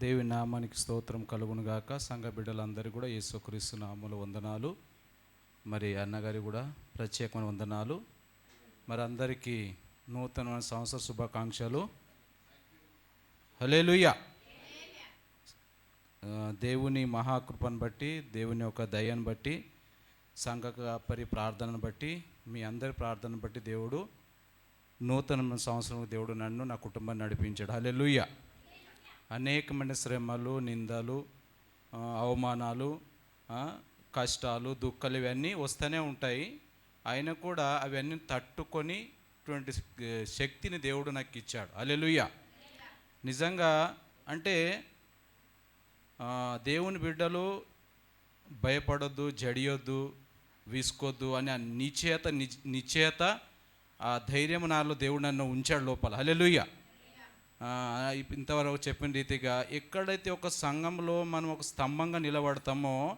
దేవి నామానికి స్తోత్రం కలుగును గాక. సంఘ బిడ్డలందరూ కూడా యేసుక్రీస్తు నామముల వందనాలు. మరి అన్నగారి కూడా ప్రత్యేకమైన వందనాలు. మరి అందరికీ నూతనమైన సంవత్సర శుభాకాంక్షలు. హలేలుయ్య దేవుని మహాకృపను బట్టి దేవుని యొక్క దయను బట్టి సంఘ పరి ప్రార్థనను బట్టి మీ అందరి ప్రార్థనను బట్టి దేవుడు నూతన సంవత్సరం దేవుడు నన్ను నా కుటుంబాన్ని నడిపించాడు. హల్లెలూయా. అనేకమైన శ్రమలు నిందలు అవమానాలు కష్టాలు దుఃఖాలు ఇవన్నీ వస్తూనే ఉంటాయి. అయినా కూడా అవన్నీ తట్టుకొని ఇటువంటి శక్తిని దేవుడు నాకు ఇచ్చాడు. అలెలుయ్య నిజంగా అంటే దేవుని బిడ్డలు భయపడొద్దు జడియొద్దు విసుకోవద్దు అని ఆ నిశ్చయత నిజ్- ఆ ధైర్యం నాలో దేవుడు నన్ను ఉంచాడు లోపల. హల్లెలూయా. ఇంతవరకు చెప్పిన రీతిగా ఎక్కడైతే ఒక సంఘంలో మనం ఒక స్తంభంగా నిలబడతామో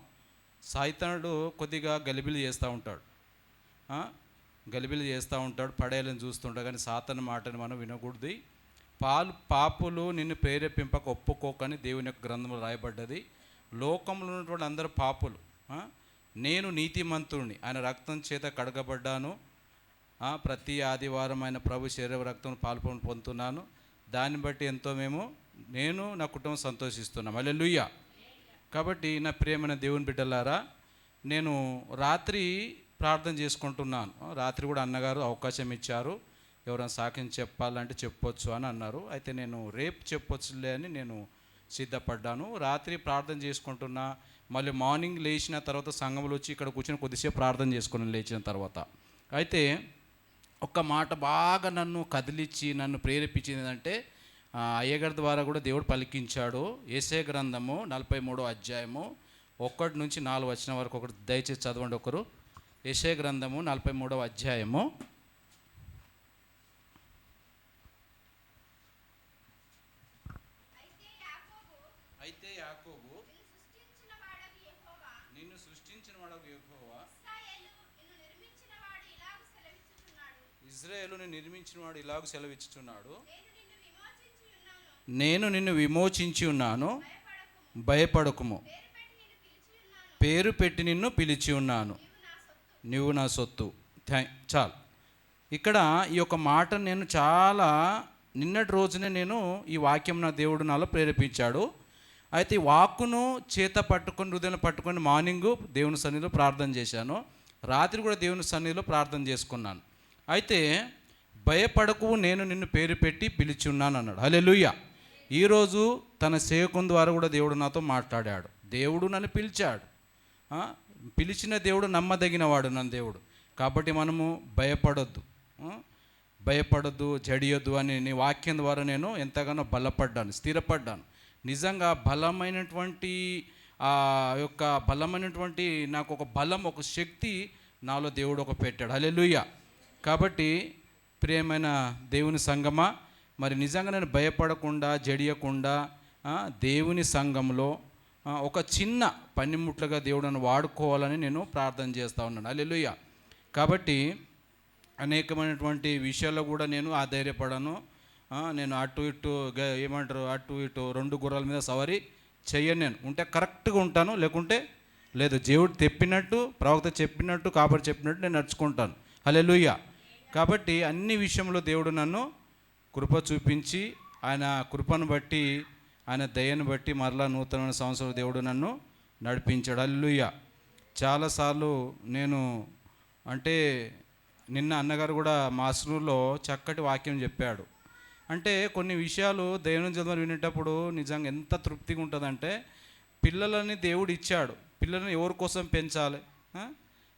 సాయితనుడు కొద్దిగా గలిబిలి చేస్తూ ఉంటాడు. గలిబిలి చేస్తూ ఉంటాడు పడేయాలని చూస్తుంటాడు. కానీ సాతన మాటని మనం వినకూడదు. పాలు పాపులు నిన్ను ప్రేరేపింపక ఒప్పుకోకని దేవుని యొక్క గ్రంథంలో రాయబడ్డది. లోకంలో ఉన్నటువంటి అందరు పాపులు. నేను నీతిమంతుడిని ఆయన రక్తం చేత కడగబడ్డాను. ప్రతి ఆదివారం ఆయన ప్రభు శరీర రక్తం పాల్పొని పొందుతున్నాను దాన్ని బట్టి ఎంతో మేము నేను నా కుటుంబం సంతోషిస్తున్నాం. అల్లెలుయ్య కాబట్టి నా ప్రియమైన దేవుని బిడ్డలారా నేను రాత్రి ప్రార్థన చేసుకుంటున్నాను. రాత్రి కూడా అన్నగారు అవకాశం ఇచ్చారు. ఎవరైనా సాక్ష్యం చెప్పాలంటే చెప్పొచ్చు అని అన్నారు. అయితే నేను రేపు చెప్పొచ్చులే అని నేను సిద్ధపడ్డాను. రాత్రి ప్రార్థన చేసుకుంటున్నా. మళ్ళీ మార్నింగ్ లేచిన తర్వాత సంఘంలో వచ్చి ఇక్కడ కూర్చొని కొద్దిసేపు ప్రార్థన చేసుకుని లేచిన తర్వాత. అయితే ఒక్క మాట బాగా నన్ను కదిలించి నన్ను ప్రేరేపించింది అంటే అయ్యగారి ద్వారా కూడా దేవుడు పలికించాడు. ఏసే గ్రంథము నలభై మూడో అధ్యాయము ఒక్కటి నుంచి నాలుగు వచ్చిన వరకు ఒకటి దయచేసి చదవండి ఒకరు. ఏసే గ్రంథము నలభై మూడవ అధ్యాయము ఇజ్రాయేలుని నిర్మించిన వాడు ఇలాగ సెలవిచ్చుచున్నాడు. నేను నిన్ను విమోచించి ఉన్నాను. భయపడకుము. పేరు పెట్టి నిన్ను పిలిచి ఉన్నాను. నువ్వు నా సొత్తు. థ్యాంక్ చాలు. ఇక్కడ ఈ యొక్క మాట నేను చాలా నిన్నటి రోజునే నేను ఈ వాక్యం నా దేవుడు నాలో ప్రేరేపించాడు. అయితే ఈ వాక్కును చేత పట్టుకొని హృదయం పట్టుకొని మార్నింగ్ దేవుని సన్నిధిలో ప్రార్థన చేశాను. రాత్రి కూడా దేవుని సన్నిధిలో ప్రార్థన చేసుకున్నాను. అయితే భయపడకు నేను నిన్ను పేరు పెట్టి పిలిచి ఉన్నాను అన్నాడు హలెలుయ్య ఈరోజు తన సేవకుని ద్వారా కూడా దేవుడు నాతో మాట్లాడాడు. దేవుడు నన్ను పిలిచాడు. పిలిచిన దేవుడు నమ్మదగినవాడు నన్ను దేవుడు. కాబట్టి మనము భయపడొద్దు. భయపడొద్దు జడియొద్దు అని నీ వాక్యం ద్వారా నేను ఎంతగానో బలపడ్డాను స్థిరపడ్డాను. నిజంగా బలమైనటువంటి ఆ యొక్క బలమైనటువంటి నాకు ఒక బలం ఒక శక్తి నాలో దేవుడు ఒక పెట్టాడు. హల్లెలూయా. కాబట్టి ప్రియమైన దేవుని సంగమా మరి నిజంగా నేను భయపడకుండా జడియకుండా దేవుని సంఘంలో ఒక చిన్న పనిముట్లుగా దేవుడు నన్ను వాడుకోవాలని నేను ప్రార్థన చేస్తూ ఉన్నాను. అల్లెలుయ్య కాబట్టి అనేకమైనటువంటి విషయాల్లో కూడా నేను ఆధైర్యపడను నేను అటు ఇటు ఏమంటారు అటు ఇటు రెండు గుర్రాల మీద సవారీ చెయ్యను నేను. ఉంటే కరెక్ట్గా ఉంటాను లేకుంటే లేదు. దేవుడు తెప్పినట్టు ప్రవక్త చెప్పినట్టు కాబట్టి చెప్పినట్టు నేను నడుచుకుంటాను. హల్లెలూయా. కాబట్టి అన్ని విషయంలో దేవుడు నన్ను కృప చూపించి ఆయన కృపను బట్టి ఆయన దయను బట్టి మరలా నూతనమైన సంవత్సరం దేవుడు నన్ను నడిపించాడు. అల్లుయ్య చాలాసార్లు నేను అంటే నిన్న అన్నగారు కూడా మాస్టర్లో చక్కటి వాక్యం చెప్పాడు. అంటే కొన్ని విషయాలు దేవుని చదువు వినేటప్పుడు నిజంగా ఎంత తృప్తిగా ఉంటుందంటే పిల్లలని దేవుడు ఇచ్చాడు. పిల్లల్ని ఎవరి కోసం పెంచాలి?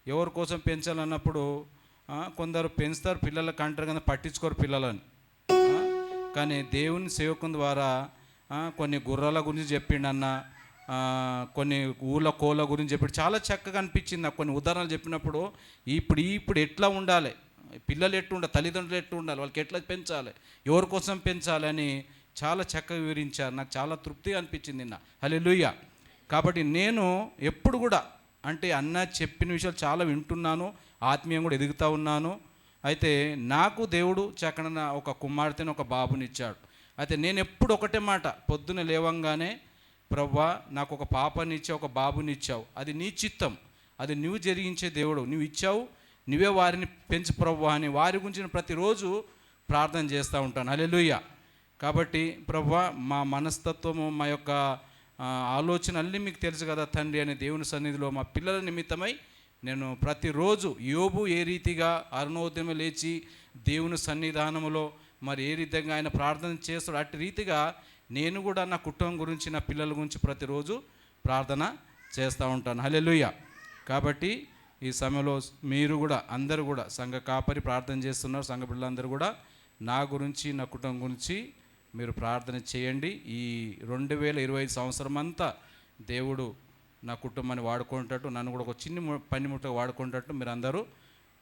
ఎవరి కోసం పెంచాలన్నప్పుడు కొందరు పెంచుతారు పిల్లలకు అంటారు కానీ పట్టించుకోరు పిల్లలని. కానీ దేవుని సేవకుని ద్వారా కొన్ని గుర్రాల గురించి చెప్పిండన్న కొన్ని ఊళ్ళ కోళ్ళ గురించి చెప్పాడు చాలా చక్కగా అనిపించింది. నాకు కొన్ని ఉదాహరణలు చెప్పినప్పుడు ఇప్పుడు ఇప్పుడు ఎట్లా ఉండాలి? పిల్లలు ఎట్టు ఉండాలి? తల్లిదండ్రులు ఎట్టు ఉండాలి? వాళ్ళకి ఎట్లా పెంచాలి? ఎవరి కోసం పెంచాలి అని చాలా చక్కగా వివరించారు. నాకు చాలా తృప్తిగా అనిపించింది నిన్న. హల్లెలూయా. కాబట్టి నేను ఎప్పుడు కూడా అంటే అన్న చెప్పిన విషయాలు చాలా వింటున్నాను. ఆత్మీయంగా కూడా ఎదుగుతూ ఉన్నాను. అయితే నాకు దేవుడు చక్కన ఒక కుమార్తెను ఒక బాబునిచ్చాడు. అయితే నేను ఎప్పుడు ఒకటే మాట పొద్దున లేవంగానే ప్రవ్వా నాకు ఒక పాపనిచ్చావు ఒక బాబునిచ్చావు అది నీ చిత్తం. అది నువ్వు జరిగించే దేవుడు. నువ్వు ఇచ్చావు నువ్వే వారిని పెంచు ప్రవ్వా అని వారి గురించి నేను ప్రతిరోజు ప్రార్థన చేస్తూ ఉంటాను. అలెలుయ్య కాబట్టి ప్రవ్వా మా మనస్తత్వము మా యొక్క ఆలోచన అన్నీ మీకు తెలుసు కదా తండ్రి అనే దేవుని సన్నిధిలో మా పిల్లల నిమిత్తమై నేను ప్రతిరోజు యోబు ఏ రీతిగా అరుణోద్యమ లేచి దేవుని సన్నిధానములో మరి ఏ రీతిగా ఆయన ప్రార్థన చేస్తాడు అట్టి రీతిగా నేను కూడా నా కుటుంబం గురించి నా పిల్లల గురించి ప్రతిరోజు ప్రార్థన చేస్తూ ఉంటాను. హల్లెలూయా. కాబట్టి ఈ సమయంలో మీరు కూడా అందరూ కూడా సంఘ కాపరి ప్రార్థన చేస్తున్నారు. సంఘ పిల్లలందరూ కూడా నా గురించి నా కుటుంబం గురించి మీరు ప్రార్థన చేయండి. ఈ రెండు వేల ఇరవై ఐదు సంవత్సరం అంతా దేవుడు నా కుటుంబాన్ని వాడుకునేటట్టు నన్ను కూడా ఒక చిన్ని ము- వాడుకునేటట్టు మీరు అందరూ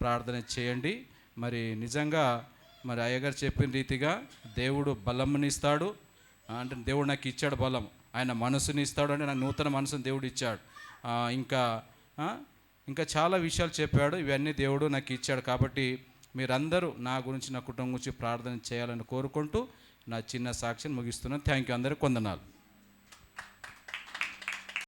ప్రార్థన చేయండి. మరి నిజంగా మరి అయ్యగారు చెప్పిన రీతిగా దేవుడు బలమునిస్తాడు. అంటే దేవుడు నాకు ఇచ్చాడు బలం. ఆయన మనసుని ఇస్తాడు అంటే నాకు నూతన మనసుని దేవుడు ఇచ్చాడు. ఇంకా ఇంకా చాలా విషయాలు చెప్పాడు. ఇవన్నీ దేవుడు నాకు ఇచ్చాడు కాబట్టి మీరందరూ నా గురించి నా కుటుంబం గురించి ప్రార్థన చేయాలని కోరుకుంటూ నా చిన్న సాక్ష్యం ముగిస్తున్నాను. థ్యాంక్ యూ అందరికీ. కొందనాలు